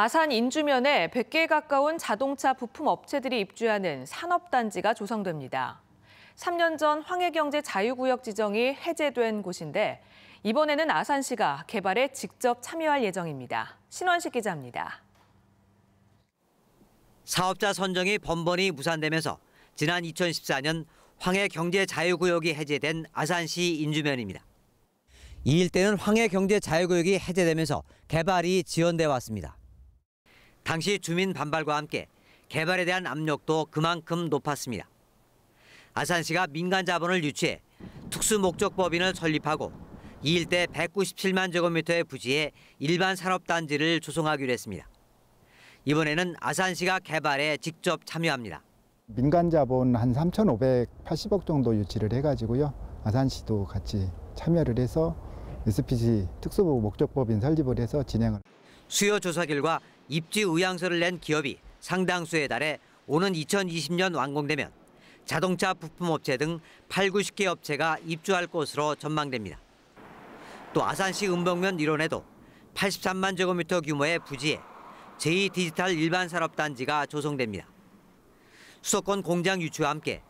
아산 인주면에 100개에 가까운 자동차 부품 업체들이 입주하는 산업단지가 조성됩니다. 3년 전 황해경제 자유구역 지정이 해제된 곳인데 이번에는 아산시가 개발에 직접 참여할 예정입니다. 신원식 기자입니다. 사업자 선정이 번번이 무산되면서 지난 2014년 황해경제자유구역이 해제된 아산시 인주면입니다. 이 일대는 황해경제자유구역이 해제되면서 개발이 지연돼 왔습니다. 당시 주민 반발과 함께 개발에 대한 압력도 그만큼 높았습니다. 아산시가 민간 자본을 유치해 특수목적법인을 설립하고 이 일대 197만 제곱미터의 부지에 일반 산업단지를 조성하기로 했습니다. 이번에는 아산시가 개발에 직접 참여합니다. 민간 자본 한 3,580억 정도 유치를 해가지고요. 아산시도 같이 참여를 해서 SPC 특수목적법인 설립을 해서 진행을. 수요 조사 결과 입지 의향서를 낸 기업이 상당수에 달해 오는 2020년 완공되면 자동차 부품 업체 등 8, 90개 업체가 입주할 것으로 전망됩니다. 또 아산시 은봉면 일원에도 83만 제곱미터 규모의 부지에 제2디지털 일반 산업단지가 조성됩니다. 수도권 공장 유치와 함께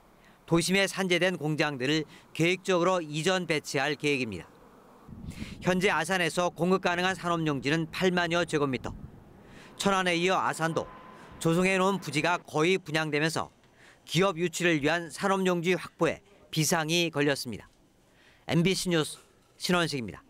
도심에 산재된 공장들을 계획적으로 이전 배치할 계획입니다. 현재 아산에서 공급 가능한 산업용지는 8만여 제곱미터. 천안에 이어 아산도 조성해 놓은 부지가 거의 분양되면서 기업 유치를 위한 산업용지 확보에 비상이 걸렸습니다. MBC 뉴스 신원식입니다.